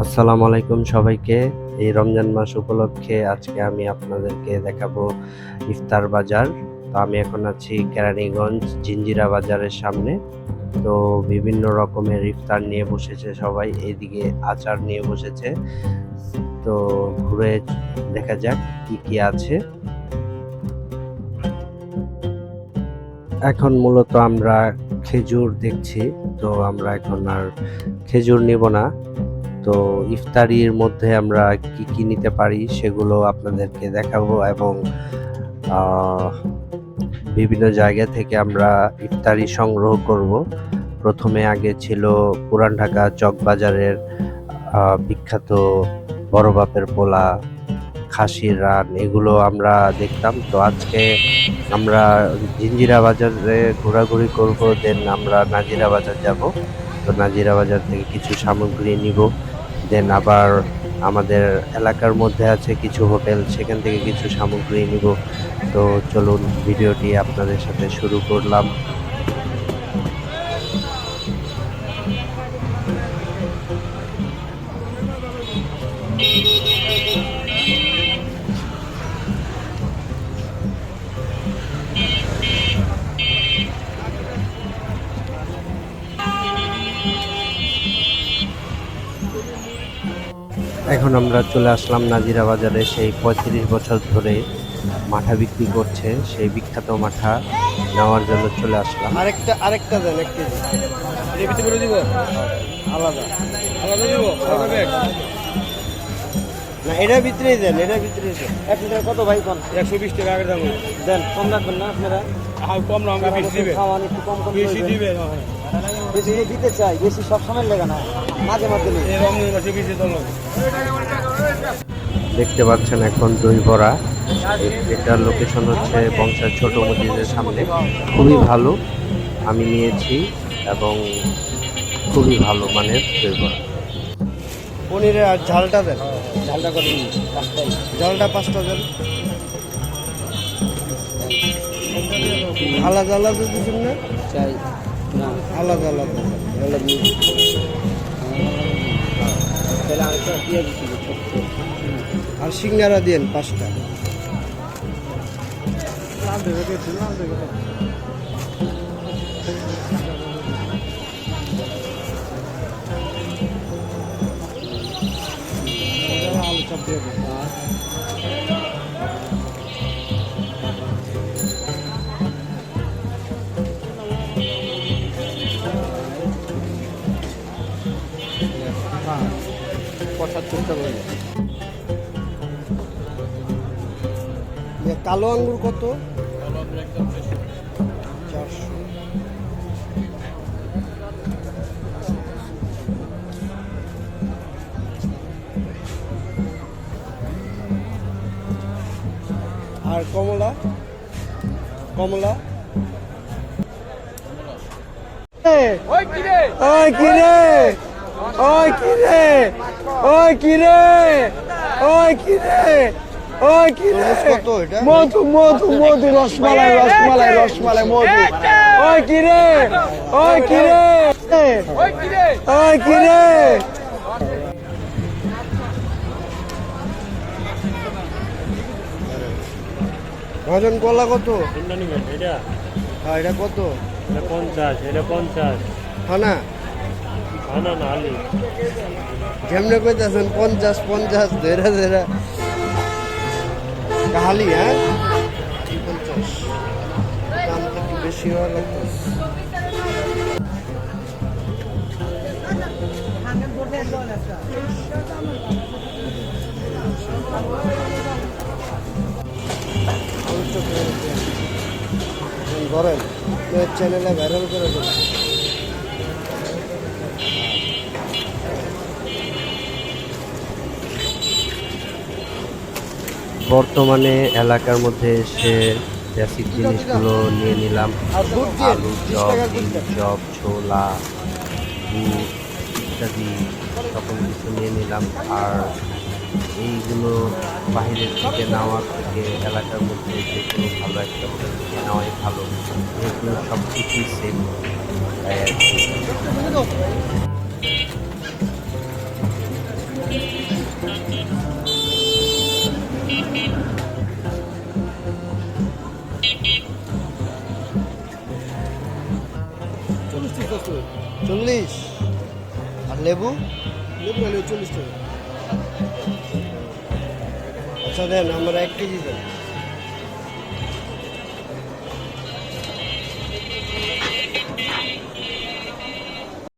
আসসালামু আলাইকুম সবাইকে। এই রমজান মাস উপলক্ষে আজকে আমি আপনাদেরকে দেখাবো ইফতার বাজার। তো আমি এখন আছি কেরানীগঞ্জ জিঞ্জিরা বাজারের সামনে। তো বিভিন্ন রকমের ইফতার নিয়ে বসেছে সবাই এইদিকে আচার নিয়ে বসেছে। তো ঘুরে দেখা যাক কি কি আছে। এখন মূলত আমরা খেজুর দেখছি, তো আমরা এখন আর খেজুর নিব না। তো ইফতারির মধ্যে আমরা কি কি নিতে পারি সেগুলো আপনাদেরকে দেখাবো এবং বিভিন্ন জায়গা থেকে আমরা ইফতারি সংগ্রহ করব। প্রথমে আগে ছিল পুরান ঢাকা চকবাজারের বিখ্যাত বড় বাপের পোলা, খাসির রান, এগুলো আমরা দেখতাম। তো আজকে আমরা জিঞ্জিরা বাজারে ঘোরাঘুরি করব, দেন আমরা নাজিরা বাজার যাব। তো নাজিরা বাজার থেকে কিছু সামগ্রী নিব। দেন আবার আমাদের এলাকার মধ্যে আছে কিছু হোটেল, সেখান থেকে কিছু সামগ্রী নিব। তো চলুন, ভিডিওটি আপনাদের সাথে শুরু করলাম। এখন আমরা চলে আসলাম নাজিরা বাজারে সেই পঁয়ত্রিশ বছর ধরে মাঠা বিক্রি করছে সেই বিখ্যাত মাঠা নেওয়ার জন্য চলে আসলাম। আরেকটা আরেকটা দেন এক কেজি। এর ভিতরে করে দিব আলাদা। আলাদা দিব? না এটার ভিতরেই দেন এটার ভিতরেই দেন। এক লিটার কত ভাই কোন? একশো বিশ টাকা আগের দাম। দেন কম রাখবেন না আপনারা? কম না বেশি দিবে খাওয়ান একটু কম কম বেশি দিবে বেশি দিতে চাই বেশি সব সময় লেগে না মাঝে মাঝে দেখতে পাচ্ছেন এখন দই বড়া এটার লোকেশন হচ্ছে বংশার ছোট মসজিদের সামনে। খুবই ভালো আমি নিয়েছি এবং খুবই ভালো মানের দই বড়া পনিরের আর ঝালটা দেন। ঝালটা করে ঝালটা পাঁচটা দেন। আলাদা আলাদা দিচ্ছেন না চাই। না আলাদা আলাদা আলাদা আর সিঙ্গারা দিন পাঁচটা আলু চাপ দিয়ে কালো আঙ্গুর কত? চারশো। আর কমলা? কমলা? ওই কিরে! ওই কিরে! ওই কিরে! ওই কিরে ওই কিরে ওই কিরে মধু মধু মধু রসমালাই রসমালাই রসমালাই মধু। ওই কিরে ওই কিরে ওই কিরে ভজন কলা কত? এটা? হ্যাঁ এটা কত? এটা পঞ্চাশ এটা পঞ্চাশ। হানা না? না না আলু। কেমনে কইতাছেন? পঞ্চাশ পঞ্চাশ ধরে ধরে কাহালি হ্যাঁ? বেশি হওয়া চ্যানেলে ভাইরাল করে দেবেন বর্তমানে এলাকার মধ্যে এসে বেসিক জিনিসগুলো নিয়ে নিলাম। আলু, চপ চপ, ছোলা ইত্যাদি সকল কিছু নিয়ে নিলাম। আর এইগুলো বাইরের থেকে নেওয়ার থেকে এলাকার মধ্যে যে কোনো ভালো একটা হোটেল থেকে নেওয়াই ভালো। যেহেতু সব কিছুই সেম তাই আর কি। চল্লিশ। টাকা চল্লিশ আর লেবু? লেবু হলে চল্লিশ টাকা। আচ্ছা দেন আমার এক কেজি দেন।